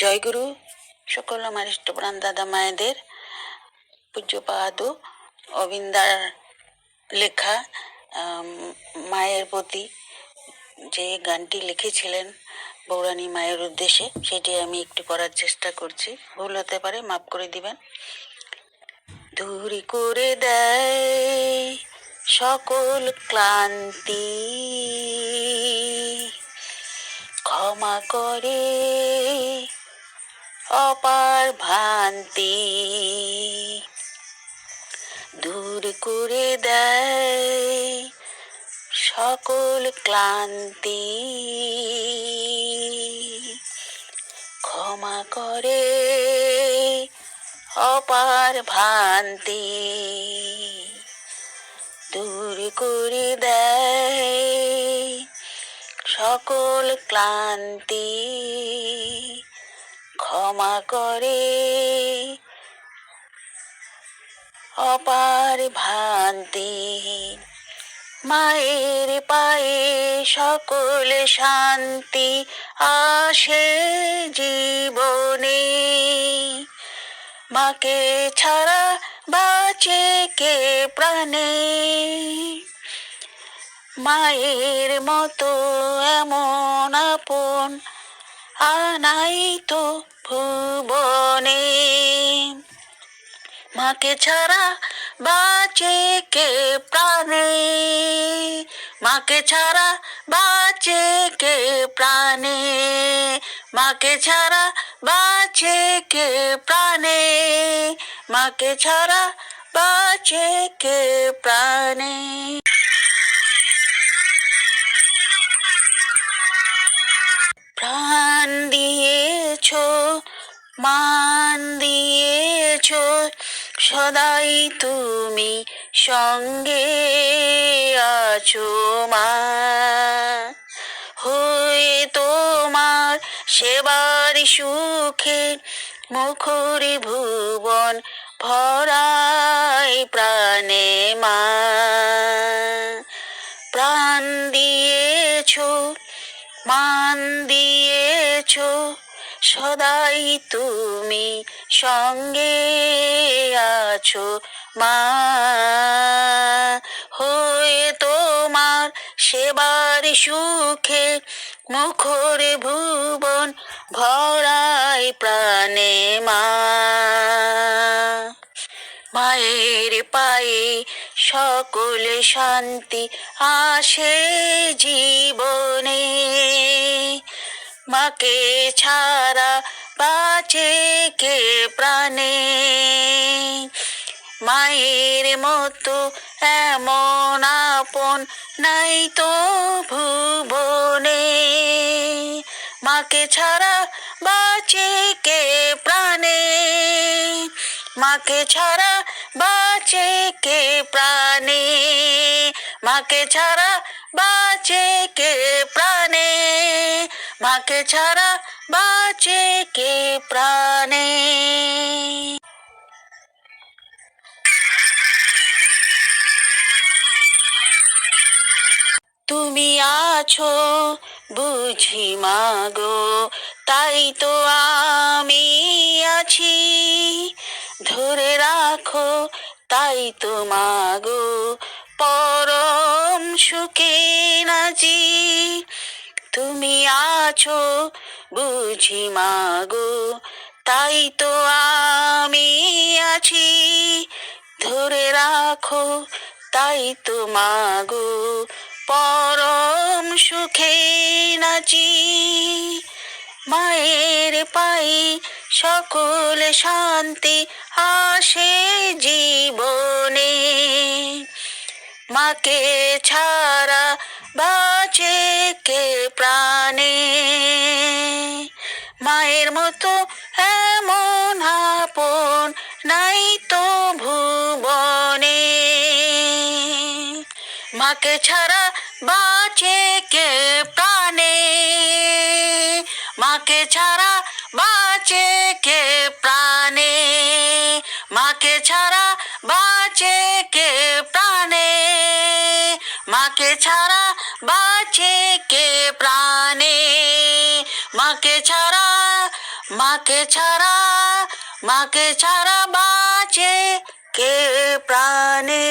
জয়গুরু, সকল আমার ইষ্টপ্রাণ দাদা মায়েদের পূজ্যপাদ অবিন্দার লেখা মায়ের প্রতি যে গানটি লিখেছিলেন বৌরানী মায়ের উদ্দেশ্যে, সেটি আমি একটু করার চেষ্টা করছি। ভুল হতে পারে, মাফ করে দিবেন। দূরি করে দেয় সকল ক্লান্তি, ক্ষমা করে অপার ভ্রান্তি দূর করে দেয় সকল ক্লান্তি। ক্ষমা করে অপার ভ্রান্তি দূর করে দেয় সকল ক্লান্তি। ক্ষমা করে। অপার ভ্রান্তি, মায়ের পায়ে সকল শান্তি আসে জীবনে। মাকে ছাড়া বাঁচে কে প্রাণে? মায়ের মতো এমন আপন আনাই তো ভুবনে। মাকে ছাড়া বাঁচে কে প্রাণে? মাকে ছাড়া বাঁচে কে প্রাণে? মাকে ছাড়া বাঁচে কে প্রাণে? মাকে ছাড়া বাঁচে কে প্রাণে? মান দিয়েছ সদাই তুমি সঙ্গে আছো মা। হয়ে তোমার সেবার সুখে মুখর ভুবন ভরাই প্রাণে মা। সদাই তুমি সঙ্গে আছো, মা। হয়ে তোমার সেবার সুখে মুখর ভুবন ভরাই প্রাণে, মা। মায়ের পায়ে সকল শান্তি আসে জীবনে। মাকে ছাড়া বাঁচে কে প্রাণে? মায়ের মতো এমন আপন নাই তো ভুবনে মাকে ছাড়া বাঁচে কে প্রাণে? মাকে ছাড়া বাঁচে কে প্রাণে? মাকে ছাড়া বাঁচে কে প্রাণে? মাকে ছাড়া বাঁচে কে প্রাণে? তুমি আছো বুঝি মাগো, তাই তো আমি আছি। ধরে রাখো, তাই তো মাগো, পরম সুখে নাচি। তুমি আছো, বুঝি মাগো, তাই তো আমি আছি। ধরে রাখো, তাই তো মাগো, পরম সুখে নাচি। মায়ের পাই সকল শান্তি আসে জীবনে। মাকে ছাড়া বাঁচে কে প্রাণে? মায়ের মতো এমন আপন নাই তো ভুবনে মাকে ছাড়া বাঁচে কে প্রাণে? মাকে ছাড়া বাঁচে কে প্রাণে? মাকে ছাড়া বাঁচে মাকে ছাড়া বাঁচে কে প্রাণে? মাকে ছাড়া মাকে ছাড়া মাকে ছাড়া বাঁচে কে প্রাণে?